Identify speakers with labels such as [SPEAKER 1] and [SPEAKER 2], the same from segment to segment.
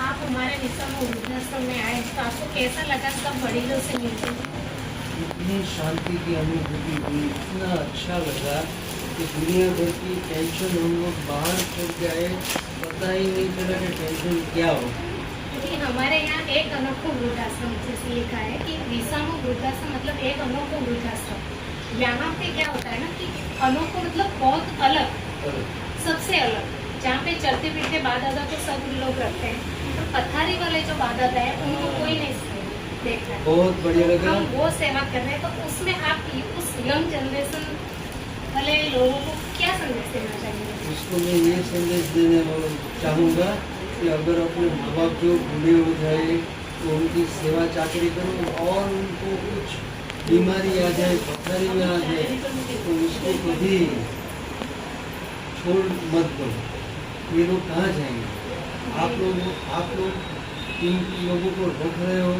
[SPEAKER 1] आप हमारे निसम वृद्धाश्रम में आए तो आपको कैसा लगा सब बड़ीलों से मिलकर?
[SPEAKER 2] इतनी शांति की अनुभूति हुई इतना अच्छा लगा कि दुनिया भर की टेंशन हम लोग बाहर के आए पता ही नहीं चला कि टेंशन क्या हो।
[SPEAKER 1] हमारे यहाँ एक अनोखो वृद्धाश्रम जैसे लिखा है कि विषाणु वृद्धाश्रम मतलब एक अनोखो वृद्धाश्रम। यहाँ पे क्या होता है ना कि अनोखो मतलब बहुत अलग। सबसे अलग। जहाँ पे चलते फिरते बाप दादा को सब लोग रखते हैं। तो पथारी वाले जो बाप दादा है उनको कोई नहीं देखता है।
[SPEAKER 2] बहुत बढ़िया लगा
[SPEAKER 1] हम वो सेवा कर रहे हैं तो उसमें आप उस यंग जनरेशन वाले लोगों को क्या संदेश देना चाहेंगे?
[SPEAKER 2] उसको मैं ये संदेश देने चाहूँगा कि अगर अपने माँ बाप जो बूढ़े हो जाए तो उनकी सेवा चाकरी करो और उनको कुछ बीमारी आ जाए पथारी में आ जाए तो उसको कभी छोड़ मत दो। ये लोग कहाँ जाएँगे? आप लोग आप लोग इन लोगों को रख रहे हो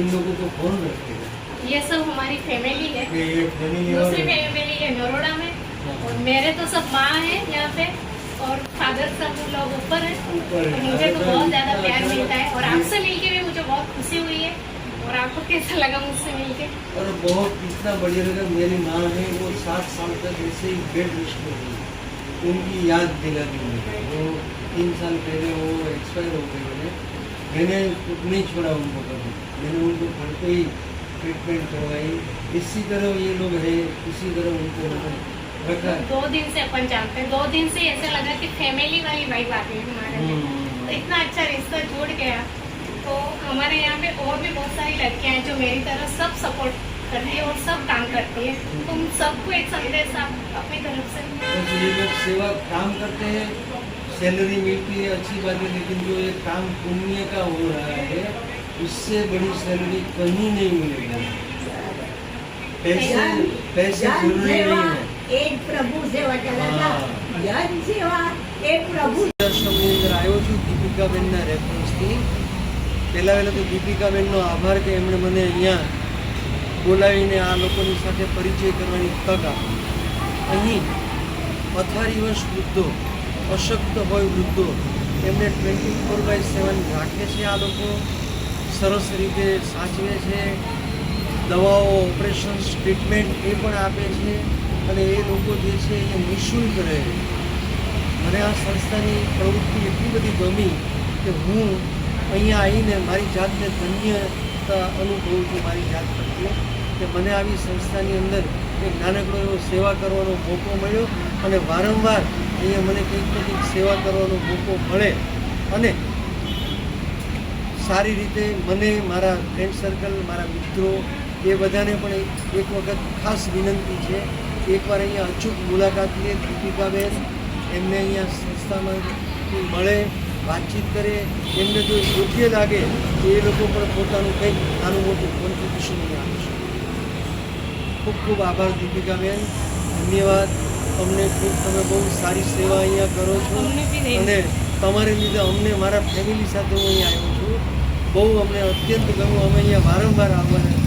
[SPEAKER 2] इन लोगों को कौन रखेगा
[SPEAKER 1] ये सब हमारी फैमिली है।
[SPEAKER 2] ये फैमिली
[SPEAKER 1] दूसरी फैमिली है नरोड़ा में। और मेरे तो सब माँ है यहाँ पे और फादर सब लोग ऊपर है।
[SPEAKER 2] है।
[SPEAKER 1] मुझे तो बहुत ज़्यादा प्यार
[SPEAKER 2] अच्छा।
[SPEAKER 1] मिलता है। और आपसे मिलके भी मुझे बहुत खुशी हुई है। और आपको कैसा लगा मुझसे मिलके?
[SPEAKER 2] और बहुत इतना बढ़िया लगा मेरी माँ है वो सात साल तक ऐसे ही बेड रेस्ट में थी उनकी याद दिला दी मुझे वो तीन साल पहले वो एक्सपायर हो गए मैंने। मैंने नहीं छोड़ा उनको कभी। मैंने उनको घर पे ही ट्रीटमेंट करवाई। इसी तरह ये लोग है इसी तरह उनको रखा।
[SPEAKER 1] दो दिन से अपन जानते हैं दो दिन से ऐसा लगा कि फैमिली वाली वाइब आ गई हमारे
[SPEAKER 2] हम्म।
[SPEAKER 1] तो इतना अच्छा रिश्ता जुड़ गया। तो हमारे यहाँ पे और भी बहुत सारी लड़कियाँ हैं जो मेरी तरह सब सपोर्ट करती है और सब काम करती है तुम सबको एक संदेश आप अपनी तरफ से
[SPEAKER 2] बस ये लोग सेवा काम करते हैं सैलरी मिलती है अच्छी बात है लेकिन जो ये काम पुण्य का हो रहा है इससे बड़ी सैलरी कहीं नहीं मिलेगी पैसे पैसे
[SPEAKER 3] जन
[SPEAKER 2] जरूरी
[SPEAKER 3] सेवा
[SPEAKER 2] नहीं है
[SPEAKER 3] એ જ પ્રભુ સેવા ચલાતા
[SPEAKER 2] હા.
[SPEAKER 3] જન સેવા એ પ્રભુ
[SPEAKER 2] આશ્રમની અંદર આવ્યો છું દીપિકાબેનના રેફરન્સથી પહેલાં પહેલાં તો દીપિકાબેનનો આભાર કે એમણે મને અહીંયા બોલાવીને આ લોકોની સાથે પરિચય કરવાની તક આપી. અહીં પથારીવશ વૃદ્ધો, અશક્ત હોય વૃદ્ધો એમને ટ્વેન્ટી ફોર બાય સેવન રાખે છે આ લોકો. સરસ રીતે સાચવે છે. દવાઓ, ઓપરેશન્સ, ટ્રીટમેન્ટ એ પણ આપે છે અને એ લોકો જે છે એ નિઃશુલ્ક રહે. મને આ સંસ્થાની પ્રવૃત્તિ એટલી બધી ગમી કે હું અહીંયા આવીને મારી જાતને ધન્યતા અનુભવું છું, મારી જાત પ્રત્યે, કે મને આવી સંસ્થાની અંદર એક નાનકડો એવો સેવા કરવાનો મોકો મળ્યો અને વારંવાર અહીંયા મને કંઈક ને કંઈક સેવા કરવાનો મોકો મળે અને સારી રીતે મને, મારા ફ્રેન્ડ સર્કલ મારા મિત્રો, એ બધાને પણ એક વખત ખાસ વિનંતી છે એકવાર અહીંયા અચૂક મુલાકાત લે, દીપિકાબેન, એમને અહીંયા સંસ્થામાં મળે વાતચીત કરે એમને જો યોગ્ય લાગે તો એ લોકો પણ પોતાનું કંઈક નાનું મોટું કોન્ટ્રીબ્યુશન આપી શકે ખૂબ ખૂબ આભાર દીપિકાબેન ધન્યવાદ. તમને ખૂબ તમે બહુ સારી સેવા અહીંયા કરો છો.
[SPEAKER 1] અમને.
[SPEAKER 2] અને તમારે લીધે અમને મારા ફેમિલી સાથે હું અહીંયા આવ્યો છું. બહુ અમને અત્યંત ગમ્યું. અમે અહીંયા વારંવાર આવવાના